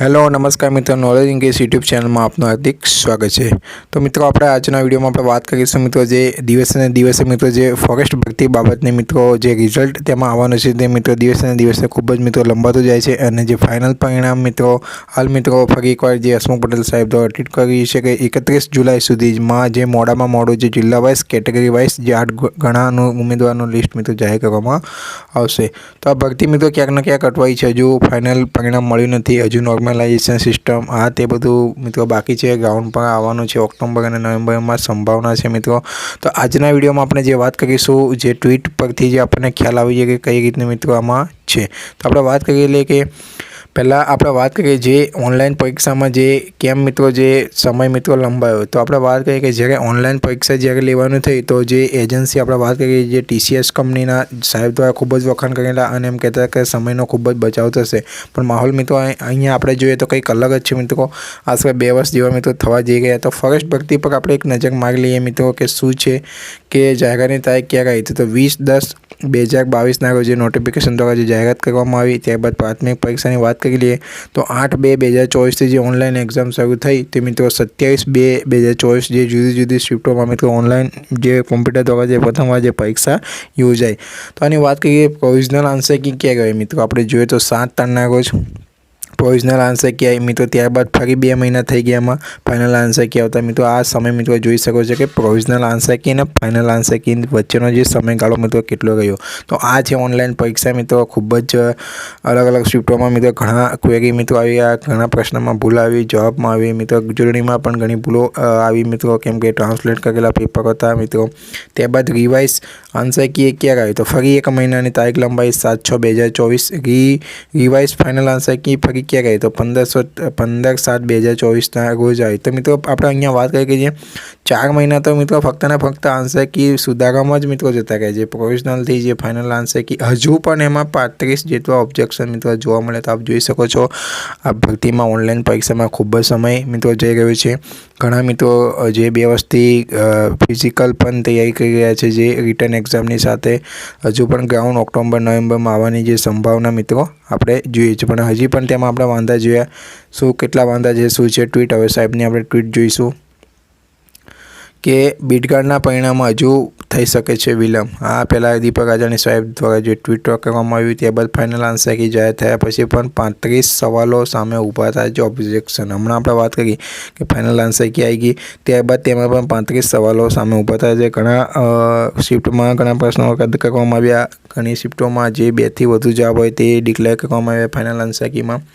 Hello, નમસ્કાર મિત્રો. Knowledge English YouTube ચેનલમાં આપનું હાર્દિક સ્વાગત છે. તો મિત્રો, આપણે આજના વિડીયોમાં આપણે વાત કરીશું મિત્રો જે દિવસે દિવસે મિત્રો જે ફોરેસ્ટ ભરતી બાબતની મિત્રો જે રિઝલ્ટ તેમાં આવવાનું છે તે મિત્રો દિવસે દિવસે ખૂબ જ મિત્રો લંબાતું જાય છે અને જે ફાઇનલ પરિણામ મિત્રો, હાલ મિત્રો ફરી એકવાર જે હસમુખ પટેલ સાહેબ દ્વારા ટ્વીટ કરી છે કે એકત્રીસ જુલાઈ સુધીમાં જે મોડામાં મોડું જે જિલ્લા વાઇઝ કેટેગરી વાઇઝ જે આઠ ઘણાનું ઉમેદવારનું લિસ્ટ મિત્રો જાહેર કરવામાં આવશે. તો આ ભરતી મિત્રો ક્યાંક ને ક્યાંક અટવાઈ છે. હજુ ફાઇનલ પરિણામ મળ્યું નથી. હજુ નોર્મલાઇઝેશન સિસ્ટમ આ તે બધું મિત્રો બાકી છે. ગ્રાઉન્ડ પર આવવાનું છે ઓક્ટોબર અને નવેમ્બરમાં સંભાવના છે મિત્રો. તો આજના વિડીયોમાં આપણે જે વાત કરીશું, જે ટ્વીટ પરથી જે આપણને ખ્યાલ આવી જાય કે કઈ રીતનું મિત્રો આમાં છે. તો આપણે વાત કરીએ લઈએ કે પહેલાં આપણે વાત કરીએ જે ઓનલાઈન પરીક્ષામાં જે કેમ મિત્રો જે સમય મિત્રો લંબાયો, તો આપણે વાત કરીએ કે જ્યારે ઓનલાઈન પરીક્ષા જ્યારે લેવાનું થઈ, તો જે એજન્સી આપણે વાત કરીએ જે ટીસીએસ કંપનીના સાહેબ દ્વારા ખૂબ જ વખાણ કરેલા અને એમ કહેતા કે સમયનો ખૂબ જ બચાવ થશે. પણ માહોલ મિત્રો અહીંયા આપણે જોઈએ તો કંઈક અલગ જ છે મિત્રો. આશરે બે વર્ષ જેવા મિત્રો થવા જઈ ગયા તો ફોરેસ્ટ ભરતી પર આપણે એક નજર મારી લઈએ મિત્રો કે શું છે, કે જાહેરાતની તારીખ ક્યારે આવી તો વીસ દસ બે હજાર બાવીસના રોજ નોટિફિકેશન દ્વારા જે જાહેરાત કરવામાં આવી, ત્યારબાદ પ્રાથમિક પરીક્ષાની વાત કરી લઈએ, તો આઠ બે બે હજાર ચોવીસથી જે ઓનલાઈન એક્ઝામ શરૂ થઈ, તે મિત્રો સત્યાવીસ બે બે હજાર ચોવીસ જે જુદી જુદી શિફ્ટોમાં મિત્રો ઓનલાઈન જે કોમ્પ્યુટર દ્વારા જે પ્રથમવાર જે પરીક્ષા યોજાય તો આની વાત કરીએ પ્રોવિઝનલ આન્સર કે ક્યાં કહેવાય મિત્રો? આપણે જોઈએ તો સાત તારના રોજ પ્રોવિઝનલ આન્સર કી આવી મિત્રો ત્યારબાદ ફરી બે મહિના થઈ ગયા એમાં ફાઇનલ આન્સર ક્યાં આવતા. મિત્રો, આ સમય મિત્રો જોઈ શકો છો કે પ્રોવિઝનલ આન્સર કી અને ફાઇનલ આન્સર કી વચ્ચેનો જે સમયગાળો મિત્રો કેટલો રહ્યો. તો આ છે ઓનલાઈન પરીક્ષા મિત્રો, ખૂબ જ અલગ અલગ શિફ્ટોમાં મિત્રો ઘણા ક્વેરી મિત્રો આવ્યા ઘણા પ્રશ્નમાં ભૂલ આવી, જવાબમાં આવી મિત્રો જોડણીમાં પણ ઘણી ભૂલો આવી મિત્રો, કેમ કે ટ્રાન્સલેટ કરેલા પેપર હતા મિત્રો. ત્યારબાદ રિવાઇઝ આન્સર કી ક્યારે આવ્યું? તો ફરી એક મહિનાની તારીખ લંબાઈ સાત છ બે હજાર ચોવીસ. Re revise final answer key ફરી ક્યાં ગઈ તો પંદરસો પંદર સાત બે હજાર ચોવીસના રોજ આવી. તો મિત્રો, આપણે અહીંયા વાત કરીએ કે જે ચાર મહિના તો મિત્રો ફક્ત ને ફક્ત આન્સર કી સુધારવામાં જ મિત્રો જતા રહે છે. પ્રોવિઝનલથી જે ફાઇનલ આન્સર કી હજુ પણ એમાં પાંત્રીસ જેટલા ઓબ્જેક્શન મિત્રો જોવા મળે તો આપ જોઈ શકો છો, આ ભરતીમાં ઓનલાઈન પરીક્ષામાં ખૂબ જ સમય મિત્રો જઈ રહ્યો છે. ઘણા મિત્રો જે બે વર્ષથી ફિઝિકલ પણ તૈયારી કરી રહ્યા છે, જે રિટર્ન એક્ઝામની સાથે હજુ પણ ગ્રાઉન્ડ ઓક્ટોબર, નવેમ્બરમાં આવવાની જે સંભાવના મિત્રો, આપણે જોઈએ છીએ પણ હજી પણ તેમાં આપણે વાંધા જોયા, શું, કેટલા વાંધા છે, શું છે ટ્વીટ હવે સાહેબની આપણે ટ્વીટ જોઈશું. કે બીટગાર્ડના પરિણામો હજુ થઈ શકે છે વિલંબ આ પહેલાં દીપક આજાણી સાહેબ દ્વારા જે ટ્વીટ કરવામાં આવ્યું, ત્યારબાદ ફાઇનલ આન્સર કી જાહેર થયા પછી પણ પાંત્રીસ સવાલો સામે ઊભા થાય છે ઓબ્જેક્શન હમણાં આપણે વાત કરી કે ફાઇનલ આન્સર કી આવી ગઈ, ત્યારબાદ તેમાં પણ પાંત્રીસ સવાલો સામે ઊભા થાય છે. ઘણા શિફ્ટમાં ઘણા પ્રશ્નો રદ કરવામાં આવ્યા. ઘણી શિફ્ટોમાં જે બેથી વધુ જવાબ હોય તે ડિક્લેર કરવામાં આવ્યા ફાઇનલ આન્સરકીમાં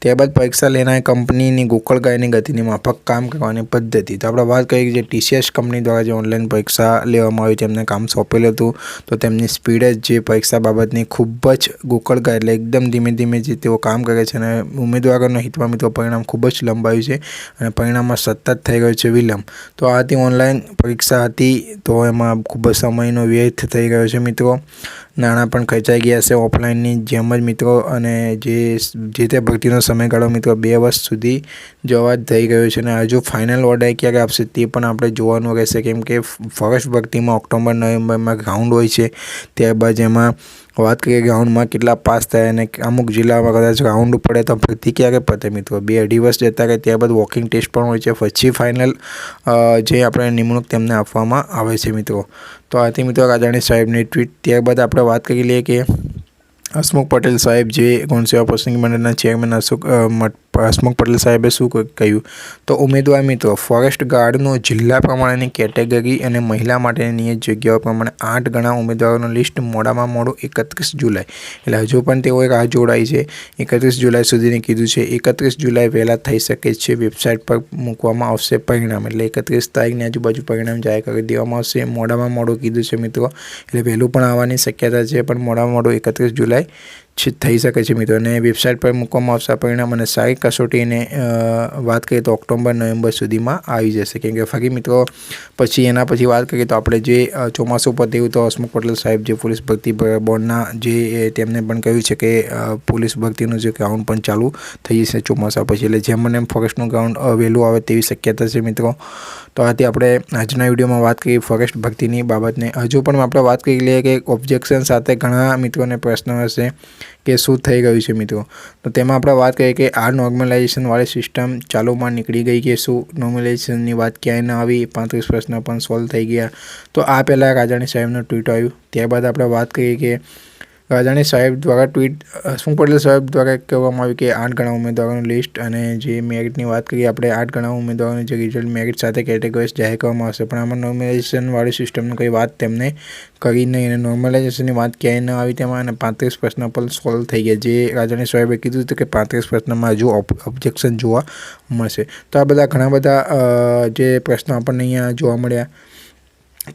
ત્યારબાદ પરીક્ષા લેનારી કંપનીની ગોકળ ગાયની ગતિની માફક કામ કરવાની પદ્ધતિ. તો આપણે વાત કરીએ કે જે ટીસીએસ કંપની દ્વારા જે ઓનલાઈન પરીક્ષા લેવામાં આવી છે તેમને કામ સોંપેલું હતું, તો તેમની સ્પીડ જ જે પરીક્ષા બાબતની ખૂબ જ ગોકળગાય એટલે એકદમ ધીમે ધીમે જે તેઓ કામ કરે છે અને ઉમેદવારોના હિતમાં મિત્રો પરિણામ ખૂબ જ લંબાયું છે અને પરિણામમાં સતત થઈ ગયો છે વિલંબ. તો આ હતી ઓનલાઈન પરીક્ષા હતી, તો એમાં ખૂબ જ સમયનો વ્યર્થ થઈ ગયો છે મિત્રો. નાણાં પણ ખર્ચાઈ ગયા છે ઓફલાઈનની જેમ જ મિત્રો અને જે જે તે ભરતીનો સમયગાળો મિત્રો બે વર્ષ સુધી જવા જ થઈ ગયો છે અને હજુ ફાઇનલ ઓર્ડર ક્યારે આપશે તે પણ આપણે જોવાનું રહેશે. કેમ કે ફોરેસ્ટ ભરતીમાં ઓક્ટોબર, નવેમ્બરમાં ગ્રાઉન્ડ હોય છે. ત્યારબાદ એમાં વાત કરીએ ગ્રાઉન્ડમાં કેટલા પાસ થયા અને અમુક જિલ્લામાં કદાચ ગ્રાઉન્ડ પડે તો ભરતી ક્યારે પતે મિત્રો? બે અઢી વર્ષ જતા રહે ત્યારબાદ વોકિંગ ટેસ્ટ પણ હોય છે. પછી ફાઇનલ જે આપણે નિમણૂક તેમને આપવામાં આવે છે મિત્રો. તો આથી મિત્રો રાજાણી સાહેબની ટ્વીટ ત્યારબાદ આપણે વાત કરી લઈએ કે હસમુખ પટેલ સાહેબ જે ગૌણ સેવા પસંદગી મંડળના ચેરમેન અશોક હસમુખ પટેલ સાહેબે શું કહ્યું? તો ઉમેદવાર મિત્રો, ફોરેસ્ટ ગાર્ડનો જિલ્લા પ્રમાણેની કેટેગરી અને મહિલા માટેની નિયત જગ્યાઓ પ્રમાણે આઠ ગણા ઉમેદવારોનું લિસ્ટ મોડામાં મોડું એકત્રીસ જુલાઈ. એટલે હજુ પણ તેઓએ રાહ જોડાઈ છે. એકત્રીસ જુલાઈ સુધીની કીધું છે, એકત્રીસ જુલાઈ વહેલા થઈ શકે છે, વેબસાઇટ પર મૂકવામાં આવશે પરિણામ. એટલે એકત્રીસ તારીખની આજુબાજુ પરિણામ જાહેર કરી દેવામાં આવશે. મોડામાં મોડું કીધું છે મિત્રો. એટલે વહેલું પણ આવવાની શક્યતા છે, પણ મોડામાં મોડું એકત્રીસ જુલાઈ થઈ શકે છે મિત્રો. અને વેબસાઇટ પર મૂકવામાં આવશે પરિણામ અને સારી કસોટીને વાત કરીએ તો ઓક્ટોબર, નવેમ્બર સુધીમાં આવી જશે. કેમ કે ફરી મિત્રો, પછી એના પછી વાત કરીએ તો આપણે જે ચોમાસું પર થયું તો હસમુખ પટેલ સાહેબ જે પોલીસ ભરતી બોર્ડના જે તેમને પણ કહ્યું છે કે પોલીસ ભરતીનું જે ગ્રાઉન્ડ પણ ચાલુ થઈ જશે ચોમાસા પછી. એટલે જેમ મને એમ ફોરેસ્ટનું ગ્રાઉન્ડ વહેલું આવે તેવી શક્યતા છે મિત્રો. તો આથી આપણે આજના વિડીયોમાં વાત કરી ફોરેસ્ટ ભરતીની બાબતને. હજુ પણ આપણે વાત કરી લઈએ કે ઓબ્જેક્શન સાથે ઘણા મિત્રોને પ્રશ્ન હશે. કે શું થઈ ગયું છે મિત્રો? તો તેમાં આપણે વાત કરીએ કે આ નોર્મલાઇઝેશનવાળી સિસ્ટમ ચાલુમાં નીકળી ગઈ કે શું? નોર્મલાઇઝેશનની વાત ક્યાંય ન આવી, પાંત્રીસ પ્રશ્ન પણ સોલ્વ થઈ ગયા. તો આ પહેલાં રાજાણી સાહેબનું ટ્વીટ આવ્યું. ત્યારબાદ આપણે વાત કરીએ કે રાજાણી સાહેબ દ્વારા ટ્વીટ હસમુખ પટેલ સાહેબ દ્વારા કહેવામાં આવ્યું કે આઠ ગણા ઉમેદવારોનું લિસ્ટ અને જે મેરિટની વાત કરીએ, આપણે આઠ ગણા ઉમેદવારોનું જે રિઝલ્ટ મેરિટ સાથે કેટેગરીઝ જાહેર કરવામાં આવશે. પણ આમાં નોર્મલાઇઝેશનવાળી સિસ્ટમની કંઈ વાત તેમને કરી નહીં અને નોર્મલાઇઝેશનની વાત ક્યાંય ન આવી તેમાં અને પાંત્રીસ પ્રશ્ન પણ સોલ્વ થઈ ગયા. જે રાજાણી સાહેબે કીધું હતું કે પાંત્રીસ પ્રશ્નમાં હજુ ઓબ્જેક્શન જોવા મળશે. તો આ બધા ઘણા બધા જે પ્રશ્નો આપણને અહીંયા જોવા મળ્યા.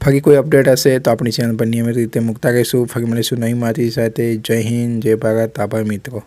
ફરી કોઈ અપડેટ હશે તો આપણી ચેનલ પર નિયમિત રીતે મૂકતા રહીશું. ફરી મળીશું નવી માહિતી સાથે. જય હિન્દ, જય ભારત. આભાર મિત્રો.